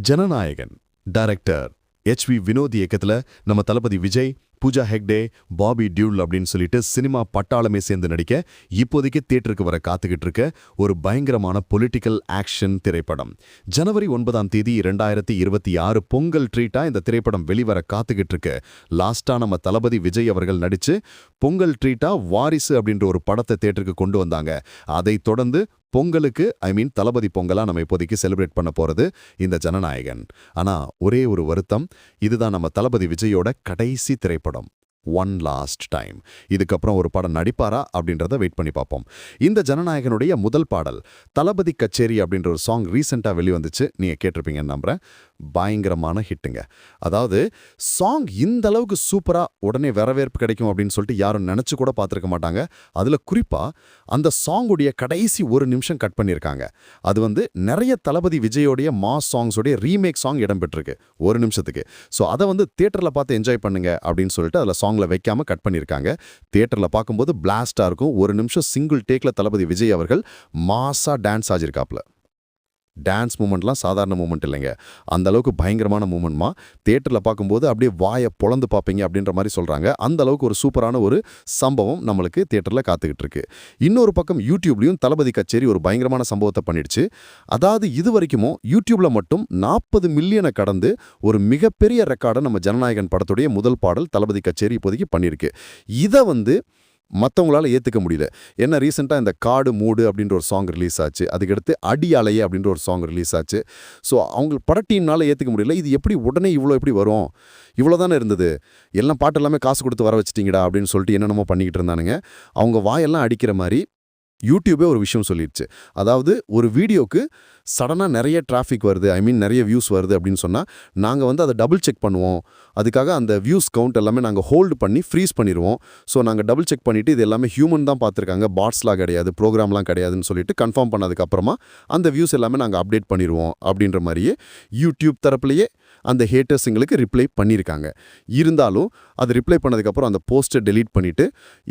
Jananayagan director H V Vinoth இயக்கத்துல நம்ம தளபதி விஜய் பூஜா ஹெக்டே பாபி டியூல் அப்படின்னு சொல்லிட்டு சினிமா பட்டாளமே சேர்ந்து நடிக்க இப்போதைக்கு தியேட்டருக்கு வர காத்துக்கிட்டு இருக்க ஒரு பயங்கரமான பொலிட்டிக்கல் ஆக்ஷன் திரைப்படம். ஜனவரி ஒன்பதாம் தேதி ரெண்டாயிரத்தி இருபத்தி ஆறு பொங்கல் ட்ரீட்டா இந்த திரைப்படம் வெளிவர காத்துக்கிட்டு இருக்கு. லாஸ்டா நம்ம தளபதி விஜய் அவர்கள் நடிச்சு பொங்கல் ட்ரீட்டா வாரிசு அப்படின்ற ஒரு படத்தை தியேட்டருக்கு கொண்டு வந்தாங்க. அதை தொடர்ந்து பொங்கலுக்கு ஐ மீன் தளபதி பொங்கலா நம்ம இப்போதைக்கு செலிப்ரேட் பண்ண போறது இந்த ஜனநாயகன். ஆனா ஒரே ஒரு வருத்தம் இதுதான் நம்ம தளபதி விஜயோட கடைசி திரைப்படம் ஒன் லாஸ்ட் டைம் இதுக்கப்புறம் ஒரு படம் நடிப்பாரா அப்படின்றத வெயிட் பண்ணி பார்ப்போம். இந்த ஜனநாயகனுடைய முதல் பாடல் தளபதி கச்சேரி அப்படின்ற ஒரு சாங் ரீசெண்டாக வெளிவந்துச்சு. நீங்கள் கேட்டிருப்பீங்கன்னு நம்புகிறேன் பயங்கரமான ஹிட்டுங்க. அதாவது சாங் இந்த அளவுக்கு சூப்பராக உடனே வரவேற்பு கிடைக்கும் அப்படின்னு சொல்லிட்டு யாரும் நினச்சி கூட பார்த்துருக்க மாட்டாங்க. அதில் குறிப்பாக அந்த சாங்குடைய கடைசி ஒரு நிமிஷம் கட் பண்ணியிருக்காங்க. அது வந்து நிறைய தளபதி விஜயோடைய மாஸ் சாங்ஸோடைய ரீமேக் சாங் இடம்பெற்றிருக்கு ஒரு நிமிஷத்துக்கு. ஸோ அதை வந்து தியேட்டரில் பார்த்து என்ஜாய் பண்ணுங்க அப்படின்னு சொல்லிட்டு அதில் சாங்கில் வைக்காம கட் பண்ணியிருக்காங்க. தியேட்டரில் பார்க்கும்போது பிளாஸ்டாக இருக்கும். ஒரு நிமிஷம் சிங்கிள் டேக்கில் தளபதி விஜய் அவர்கள் மாசாக டான்ஸ் ஆகியிருக்காப்புல. டான்ஸ் மூமெண்ட்லாம் சாதாரண மூமெண்ட் இல்லைங்க. அந்த அளவுக்கு பயங்கரமான மூமெண்ட்மா தேட்டரில் பார்க்கும்போது அப்படியே வாயை பொழந்து பார்ப்பீங்க அப்படின்ற மாதிரி சொல்கிறாங்க அந்த அளவுக்கு ஒரு சூப்பரான ஒரு சம்பவம் நம்மளுக்கு தேட்டரில் காத்துக்கிட்டு இருக்கு இன்னொரு பக்கம் யூடியூப்லேயும் தளபதி கச்சேரி ஒரு பயங்கரமான சம்பவத்தை பண்ணிடுச்சு. அதாவது இது வரைக்குமோ யூடியூப்ல மட்டும் நாற்பது மில்லியனை கடந்து ஒரு மிகப்பெரிய ரெக்கார்டை நம்ம ஜனநாயகன் படத்துடைய முதல் பாடல் தளபதி கச்சேரி இப்போதைக்கு பண்ணியிருக்கு. இதை வந்து மற்றவங்களால ஏற்றுக்க முடியல. என்ன ரீசெண்டாக இந்த காடு மூடு அப்படின்ற ஒரு சாங் ரிலீஸ் ஆச்சு. அதுக்கடுத்து அடி அலையே அப்படின்ற ஒரு சாங் ரிலீஸ் ஆச்சு. ஸோ அவங்க பட டீம்னால ஏற்றுக்க முடியல. இது எப்படி உடனே இவ்வளோ எப்படி வரும்? இவ்வளோ தானே இருந்தது. எல்லாம் பாட்டு எல்லாமே காசு கொடுத்து வர வச்சிட்டிங்கடா அப்படின்னு சொல்லிட்டு என்னென்னமோ பண்ணிக்கிட்டு இருந்தானுங்க. அவங்க வாயெல்லாம் அடிக்கிற மாதிரி யூடியூபே ஒரு விஷயம் சொல்லிடுச்சு அதாவது ஒரு வீடியோக்கு சடனாக நிறைய டிராஃபிக் வருது ஐ மீன் நிறைய வியூஸ் வருது அப்படின்னு சொன்னால் நாங்கள் வந்து அதை டபுள் செக் பண்ணுவோம். அதுக்காக அந்த வியூஸ் கவுண்ட் எல்லாமே நாங்கள் ஹோல்டு பண்ணி ஃப்ரீஸ் பண்ணிடுவோம் ஸோ நாங்கள் டபுள் செக் பண்ணிவிட்டு இது எல்லாமே ஹியூமன் தான் பார்த்துருக்காங்க. பாட்ஸ்லாம் கிடையாது ப்ரோக்ராம்லாம் கிடையாதுன்னு சொல்லிட்டு கன்ஃபார்ம் பண்ணதுக்கப்புறமா அந்த வியூஸ் எல்லாமே நாங்கள் அப்டேட் பண்ணிடுவோம் அப்படின்ற மாதிரியே யூடியூப் தரப்புலையே அந்த ஹேட்டர்ஸுங்களுக்கு ரிப்ளை பண்ணியிருக்காங்க இருந்தாலும் அது ரிப்ளை பண்ணதுக்கப்புறம் அந்த போஸ்ட்டை டெலீட் பண்ணிவிட்டு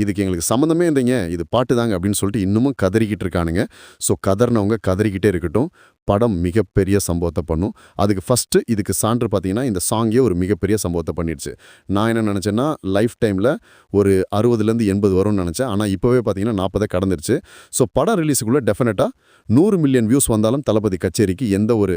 இதுக்கு எங்களுக்கு சம்மந்தமே இருந்தீங்க இது பாட்டு தாங்க அப்படின்னு சொல்லிட்டு இன்னமும் கதறிக்கிட்டு இருக்கானுங்க. ஸோ கதறினவங்க கதறிக்கிட்டே இருக்கட்டும். படம் மிகப்பெரிய சம்பவத்தை பண்ணும். அதுக்கு ஃபஸ்ட்டு இதுக்கு சான்று பார்த்தீங்கன்னா இந்த சாங்கே ஒரு மிகப்பெரிய சம்பவத்தை பண்ணிடுச்சு. நான் என்ன நினச்சேன்னா லைஃப் டைமில் ஒரு அறுபதுலேருந்து எண்பது வரும்னு நினச்சேன். ஆனால் இப்போவே பார்த்தீங்கன்னா நாற்பதை கடந்துருச்சு. ஸோ படம் ரிலீஸுக்குள்ளே டெஃபினட்டாக நூறு மில்லியன் வியூஸ் வந்தாலும் தளபதி கச்சேரிக்கு எந்த ஒரு